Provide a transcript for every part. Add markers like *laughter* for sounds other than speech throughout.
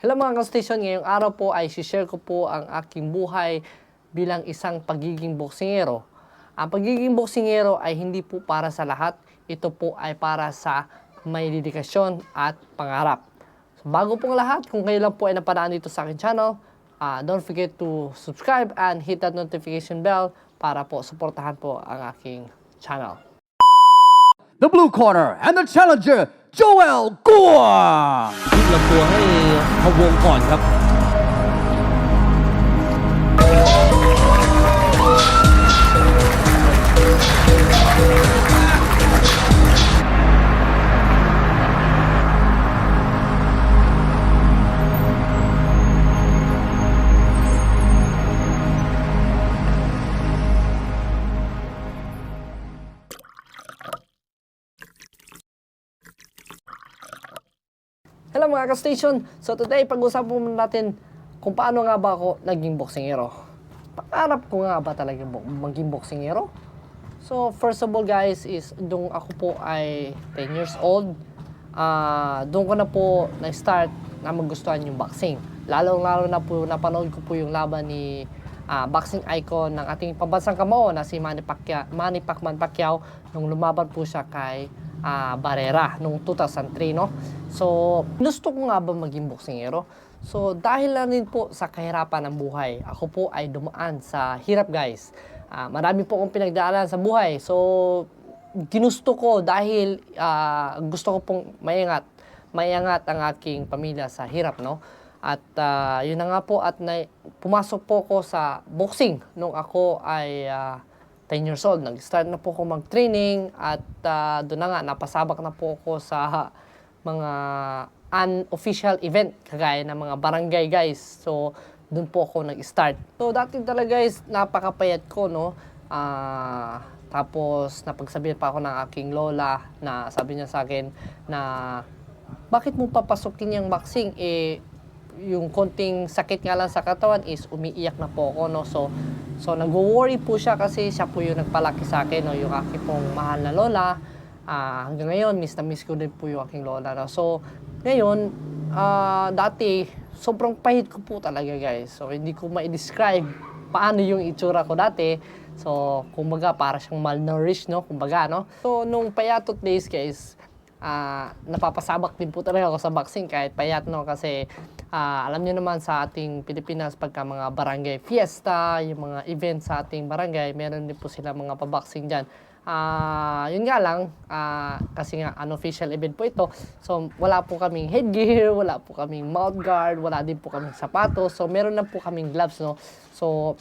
Hello mga ka-station, ngayong araw po ay share ko po ang aking buhay bilang isang pagiging boksingero. Ang pagiging boksingero ay hindi po para sa lahat, ito po ay para sa may dedikasyon at pangarap. So, bago pong lahat, kung kayo lang po ay napadaan dito sa aking channel, ah, don't forget to subscribe and hit that notification bell para po suportahan po ang aking channel. the blue corner, and the challenger, Joel Gore. ทิ้งลำตัวให้พะวงก่อนครับ Hello mga ka-station! So today, pag-usapan muna natin kung paano nga ba ako naging boksingero. Pangarap ko nga ba talaga maging boksingero? So first of all guys is nung ako po ay 10 years old, ah doon ko na po na-start na magustuhan yung boxing. Lalo-lalo na po napanood ko po yung laban ni ah, boxing icon ng ating pambansang kamao na si Manny Pacquiao, Manny Pacman Pacquiao nung lumaban po siya kay ah, Barrera nung 2003 no. So gusto ko nga ba maging boksingero? So dahil lang din po sa kahirapan ng buhay, ako po ay dumaan sa hirap guys. Ah, marami po akong pinagdaanan sa buhay. So ginusto ko dahil ah, gusto ko pong mayangat mayangat ang aking pamilya sa hirap no. At ah, yun na nga po at na, pumasok po ako sa boxing nung ako ay ah, 10 years old. Nag-start na po ako mag-training at ah, doon na nga, napasabak na po ako sa mga unofficial event kagaya ng mga barangay guys. So, doon po ako nag-start. So, dati talaga guys, napakapayat ko, no? Ah, tapos, napagsabihan pa ako ng aking lola na sabi niya sa akin na bakit mo papasukin yung boxing? Eh, yung konting sakit nga lang sa katawan is umiiyak na po ako, no? So, so nag-worry po siya kasi siya po yung nagpalaki sa akin, no? Yung aking pong mahal na lola. Ah, hanggang ngayon, miss na miss ko din po yung aking lola, no? So, ngayon, ah, dati, sobrang pahit ko po talaga, guys. So, hindi ko ma-describe paano yung itsura ko dati. So, kumbaga, para siyang malnourished, no? Kumbaga, no? So, nung payatot days, guys, ah napapasabak din po talaga ako sa boxing kahit payat no kasi ah, alam niyo naman sa ating Pilipinas pagka mga barangay fiesta, yung mga event sa ating barangay, meron din po sila mga paboxing diyan. Ah, yun nga lang ah, kasi nga unofficial event po ito. So wala po kaming headgear, wala po kaming mouth guard, wala din po kaming sapatos. So meron lang po kaming gloves no. So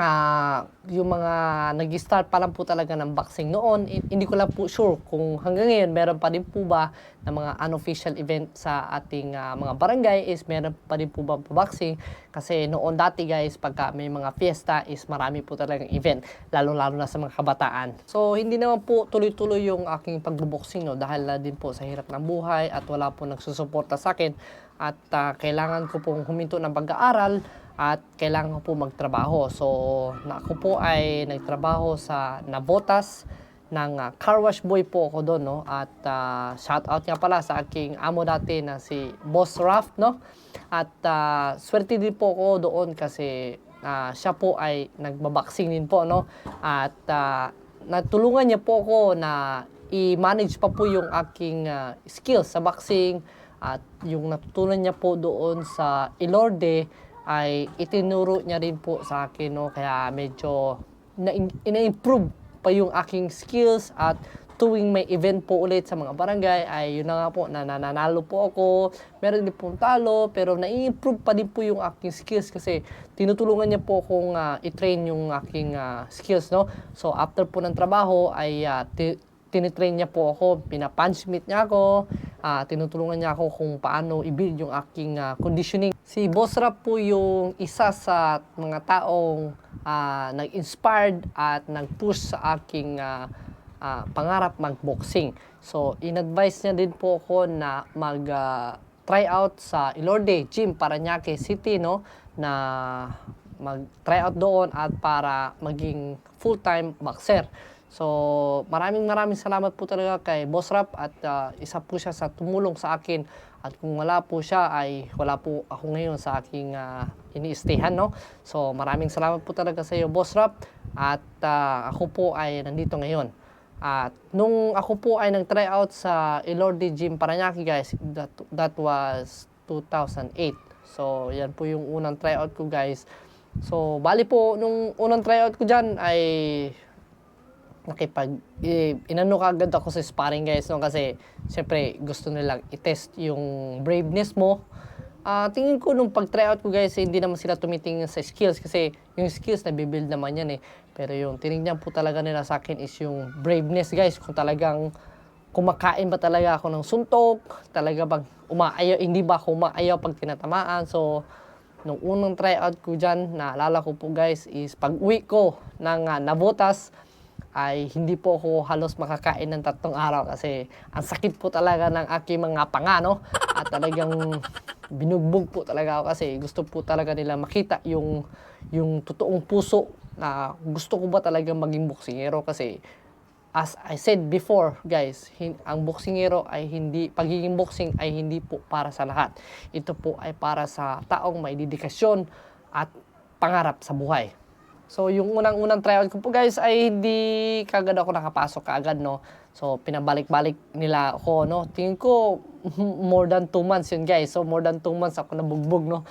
ah yung mga nag-start pa lang po talaga ng boxing noon, hindi ko lang po sure kung hanggang ngayon meron pa din po ba ng mga unofficial event sa ating ah, mga barangay is meron pa din po ba boxing kasi noon dati guys pagka may mga fiesta is marami po talagang event lalo-lalo na sa mga kabataan. So hindi naman po tuloy-tuloy yung aking pagboboxing no dahil na din po sa hirap ng buhay at wala po nagsusuporta sa akin at ah, kailangan ko pong huminto ng pag-aaral at kailangan ko po magtrabaho. So, ako po ay nagtrabaho sa Navotas ng ah, car wash boy po ako doon, no? At ah, shout out nga pala sa aking amo dati na si Boss Raf, no? At ah, swerte din po ako doon kasi ah, siya po ay nagbaboxing din po, no? At ah, natulungan niya po ako na i-manage pa po yung aking ah, skills sa boxing at yung natutunan niya po doon sa Ilorde ay itinuro niya rin po sa akin no? Kaya medyo na ina-improve pa yung aking skills at tuwing may event po ulit sa mga barangay ay yun na nga po na nananalo po ako. Meron din pong talo pero nai-improve pa din po yung aking skills kasi tinutulungan niya po akong ah, i-train yung aking ah, skills no? So after po ng trabaho ay ti- tinitrain niya po ako, pinapunch meet niya ako, ah, tinutulungan niya ako kung paano i-build yung aking ah, conditioning. Si Boss Rap po yung isa sa mga taong ah, nag-inspired at nag-push sa aking ah, ah, pangarap mag-boxing. So, in-advise niya din po ako na mag ah, try out sa Ilorde Gym Paranaque City no na mag-try out doon at para maging full-time boxer. So, maraming maraming salamat po talaga kay Boss Rap at ah, isa po siya sa tumulong sa akin At kung wala po siya ay wala po ako ngayon sa aking uh, ini-stayhan no. So maraming salamat po talaga sa iyo Boss Rap at ah, ako po ay nandito ngayon. At nung ako po ay nag-try out sa Elordi Gym Paranaque guys, that, that was 2008. So yan po yung unang tryout ko guys. So bali po nung unang tryout ko dyan ay nakipag eh, inano kagad ako sa sparring guys no kasi syempre gusto nilang i-test yung braveness mo. Ah, tingin ko nung pag tryout ko guys eh, hindi naman sila tumitingin sa skills kasi yung skills na build naman yan eh. Pero yung tinignan po talaga nila sa akin is yung braveness guys kung talagang kumakain ba talaga ako ng suntok, talaga bang umaayaw, hindi ba ako umaayaw pag tinatamaan. So, nung unang tryout ko dyan, naalala ko po guys, is pag uwi ko ng uh, nabotas, ay hindi po ako halos makakain ng tatlong araw kasi ang sakit po talaga ng aking mga panga, no? At talagang binugbog po talaga ako kasi gusto po talaga nila makita yung yung totoong puso na gusto ko ba talaga maging boksingero kasi as I said before, guys, hin- ang boksingero ay hindi, pagiging boxing ay hindi po para sa lahat. Ito po ay para sa taong may dedikasyon at pangarap sa buhay. So, yung unang-unang tryout ko po guys ay hindi kagad ako nakapasok kaagad, no. So, pinabalik-balik nila ako, no. Tingin ko, *laughs* more than 2 months yun, guys. So, more than 2 months ako nabugbog, no.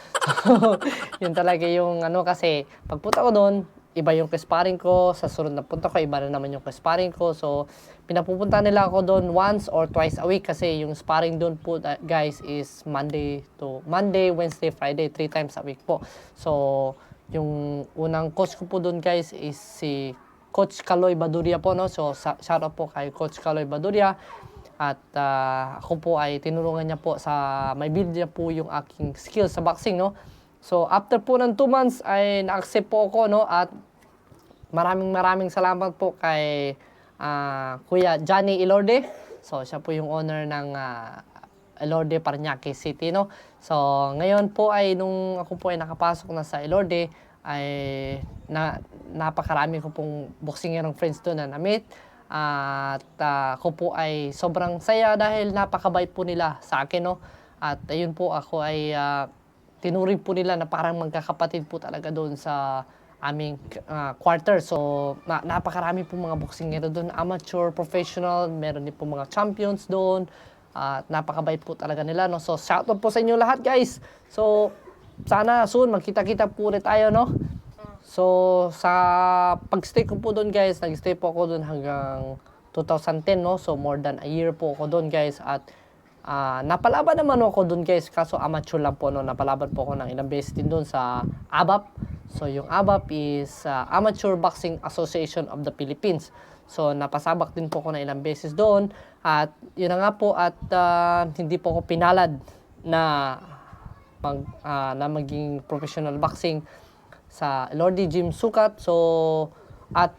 *laughs* Yun talaga yung ano kasi, pagpunta ko doon, iba yung sparring ko. Sa sunod na punta ko, iba na naman yung sparring ko. So, pinapupunta nila ako doon once or twice a week kasi yung sparring doon po, uh, guys, is Monday to Monday, Wednesday, Friday, three times a week po. So, yung unang coach ko po doon, guys, is si Coach Kaloy Baduria po, no? So, shout out po kay Coach Kaloy Baduria. At ah, ako po ay tinulungan niya po sa, may build niya po yung aking skills sa boxing, no? So, after po ng 2 months ay na-accept po ako, no? At maraming maraming salamat po kay ah, Kuya Johnny Ilorde. So, siya po yung owner ng ah, Ilorde Paranaque City, no? So, ngayon po ay nung ako po ay nakapasok na sa Ilorde, ay na, napakarami ko pong boksingerong friends doon na na-meet. At ah, ako po ay sobrang saya dahil napakabait po nila sa akin, no? At ayun po ako ay ah, tinuring po nila na parang magkakapatid po talaga doon sa aming ah, quarter. So, na, napakarami po mga boksingero doon, amateur, professional, meron din po mga champions doon. At napakabait po talaga nila, no? So, shoutout po sa inyo lahat, guys. So, sana soon magkita-kita po ulit tayo, no? So, sa pagstay ko po doon, guys, nagstay po ako doon hanggang 2010, no? So, more than a year po ako doon, guys. At Ah, napalaban naman ako doon guys, kaso amateur lang po no. Napalaban po ako ng ilang beses din doon sa ABAP. So yung ABAP is ah, Amateur Boxing Association of the Philippines. So napasabak din po ako ng ilang beses doon at yun na nga po at ah, hindi po ako pinalad na mag ah, na maging professional boxing sa Lordy Gym Sukat. So at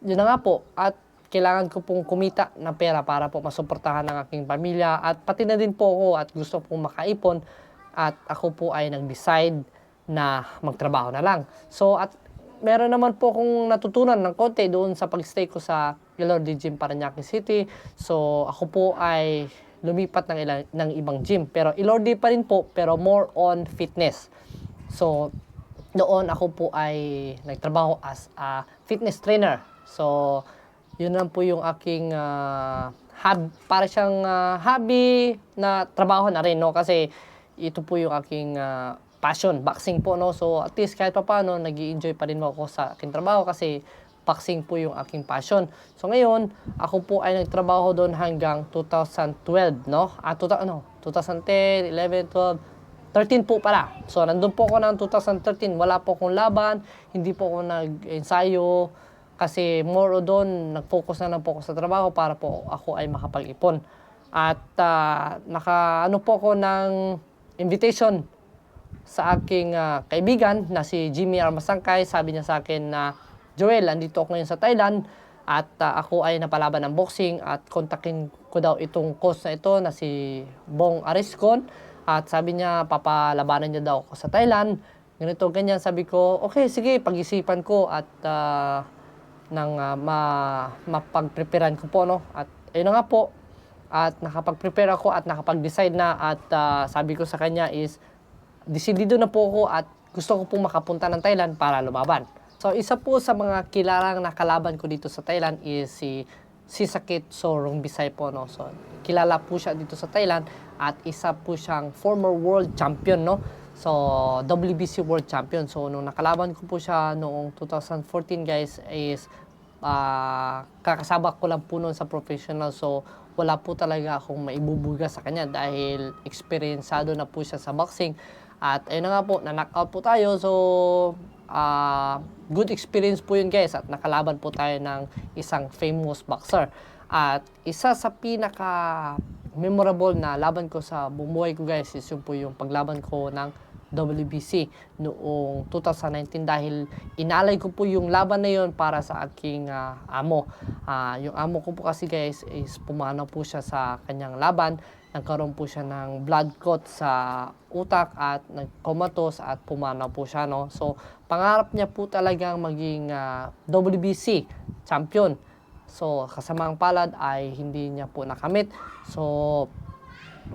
yun na nga po at kailangan ko pong kumita ng pera para po masuportahan ng aking pamilya at pati na din po ako at gusto pong makaipon at ako po ay nag-decide na magtrabaho na lang. So at meron naman po akong natutunan ng konti doon sa pagstay ko sa Ilordi Gym Paranaque City. So ako po ay lumipat ng, ilang, ng ibang gym. Pero Ilordi pa rin po, pero more on fitness. So doon ako po ay nagtrabaho as a fitness trainer. So yun lang po yung aking ah, hab para siyang ah, hobby na trabaho na rin no kasi ito po yung aking ah, passion boxing po no so at least kahit pa paano nag enjoy pa rin ako sa aking trabaho kasi boxing po yung aking passion so ngayon ako po ay nagtrabaho doon hanggang 2012 no ah tuta, ano 2010 11 12 13 po pala. So, nandun po ako ng 2013. Wala po akong laban. Hindi po ako nag-ensayo. Kasi more o doon, nag-focus na lang po ako sa trabaho para po ako ay makapag-ipon. At ah, naka, ano po ako ng invitation sa aking ah, kaibigan na si Jimmy Armasangkay. Sabi niya sa akin na, Joel, andito ako ngayon sa Thailand at ah, ako ay napalaban ng boxing at kontakin ko daw itong coach na ito na si Bong Ariscon. At sabi niya, papalabanan niya daw ako sa Thailand. Ganito, ganyan. Sabi ko, okay, sige, pag-isipan ko at ah, nang ah, ma, mapag-preparean ko po, no? At ayun na nga po, at nakapag-prepare ako at nakapag-decide na at ah, sabi ko sa kanya is desidido na po ako at gusto ko pong makapunta ng Thailand para lumaban. So isa po sa mga kilalang nakalaban ko dito sa Thailand is si Sisakit Sorong Bisay po no. So kilala po siya dito sa Thailand at isa po siyang former world champion no. So WBC world champion. So nung nakalaban ko po siya noong 2014 guys is ah kakasabak ko lang po noon sa professional so wala po talaga akong maibubuga sa kanya dahil experiencado na po siya sa boxing at ayun na nga po na knockout po tayo so ah good experience po yun guys at nakalaban po tayo ng isang famous boxer at isa sa pinaka memorable na laban ko sa bumuhay ko guys is yung po yung paglaban ko ng WBC noong 2019 dahil inalay ko po yung laban na yon para sa aking ah, amo. Ah, yung amo ko po kasi guys is pumanaw po siya sa kanyang laban. Nagkaroon po siya ng blood clot sa utak at nagkomatos at pumanaw po siya. No? So, pangarap niya po talagang maging ah, WBC champion. So, kasamang palad ay hindi niya po nakamit. So,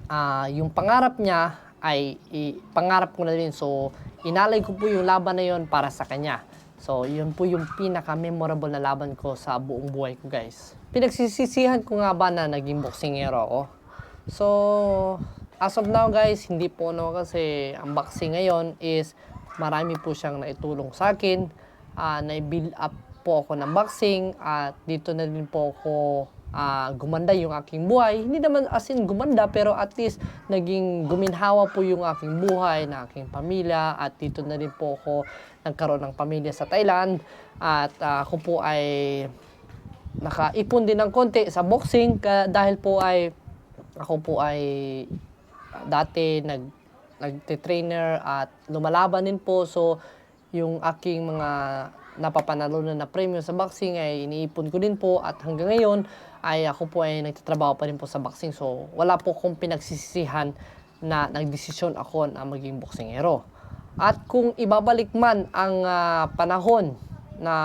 ah yung pangarap niya ay i- pangarap ko na rin. So, inalay ko po yung laban na yon para sa kanya. So, yun po yung pinaka-memorable na laban ko sa buong buhay ko, guys. Pinagsisisihan ko nga ba na naging boksingero ako? So, as of now, guys, hindi po no kasi ang boxing ngayon is marami po siyang naitulong sa akin. Ah, na-build up po ako ng boxing at dito na rin po ako ah, gumanda yung aking buhay. Hindi naman as in gumanda, pero at least naging guminhawa po yung aking buhay, na aking pamilya, at dito na rin po ako nagkaroon ng pamilya sa Thailand. At ah, ako po ay nakaipon din ng konti sa boxing dahil po ay ako po ay ah, dati nag nagte-trainer at lumalaban din po. So, yung aking mga napapanalunan na premium sa boxing ay iniipon ko din po at hanggang ngayon ay ako po ay nagtatrabaho pa rin po sa boxing. So, wala po akong pinagsisisihan na nagdesisyon ako na maging boksingero. At kung ibabalik man ang ah, panahon na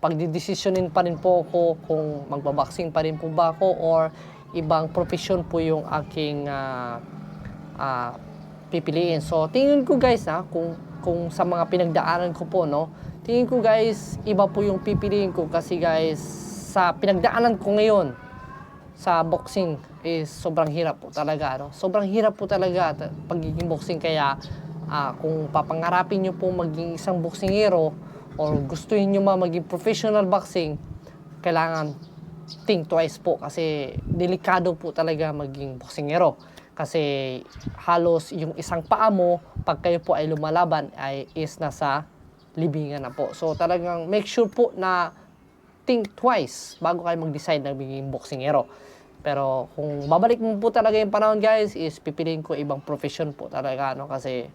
pagdidesisyonin pa rin po ako kung magbaboxing pa rin po ba ako or ibang profession po yung aking ah, ah, pipiliin. So, tingin ko guys ha, kung, kung sa mga pinagdaanan ko po, no, tingin ko guys, iba po yung pipiliin ko kasi guys, sa pinagdaanan ko ngayon, sa boxing is sobrang hirap po talaga. No? Sobrang hirap po talaga pagiging boxing. Kaya ah, kung papangarapin nyo po maging isang boksingero or gustuhin nyo ma maging professional boxing, kailangan think twice po kasi delikado po talaga maging boksingero. Kasi halos yung isang paa mo, pag kayo po ay lumalaban, ay is nasa libingan na po. So talagang make sure po na think twice bago kayo mag-decide na magiging boksingero. Pero kung babalik mo po talaga yung panahon guys, is pipiliin ko ibang profession po talaga, no? Kasi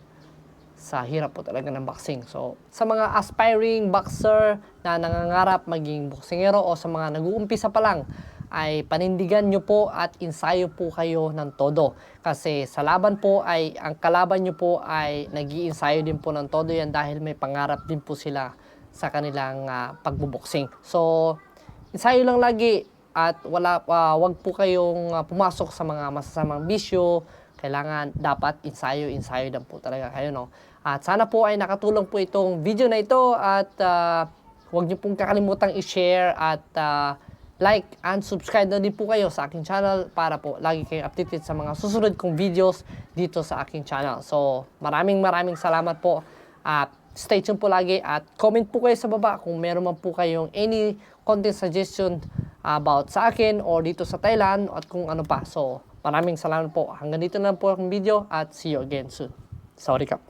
sa hirap po talaga ng boxing. So, sa mga aspiring boxer na nangangarap maging boksingero o sa mga nag-uumpisa pa lang, ay panindigan nyo po at ensayo po kayo ng todo. Kasi sa laban po ay, ang kalaban nyo po ay nag ensayo din po ng todo yan dahil may pangarap din po sila sa kanilang ah, pagbuboksing. So, ensayo lang lagi at wala ah, wag po kayong ah, pumasok sa mga masasamang bisyo. Kailangan dapat ensayo, ensayo lang po talaga kayo, no? At sana po ay nakatulong po itong video na ito at ah, huwag niyo pong kakalimutang i-share at ah, like and subscribe na din po kayo sa aking channel para po lagi kayong updated sa mga susunod kong videos dito sa aking channel. So, maraming maraming salamat po at stay tuned po lagi at comment po kayo sa baba kung meron man po kayong any content suggestion about sa akin or dito sa Thailand at kung ano pa. So, maraming salamat po. Hanggang dito na po ang video at see you again soon. Sorry ka.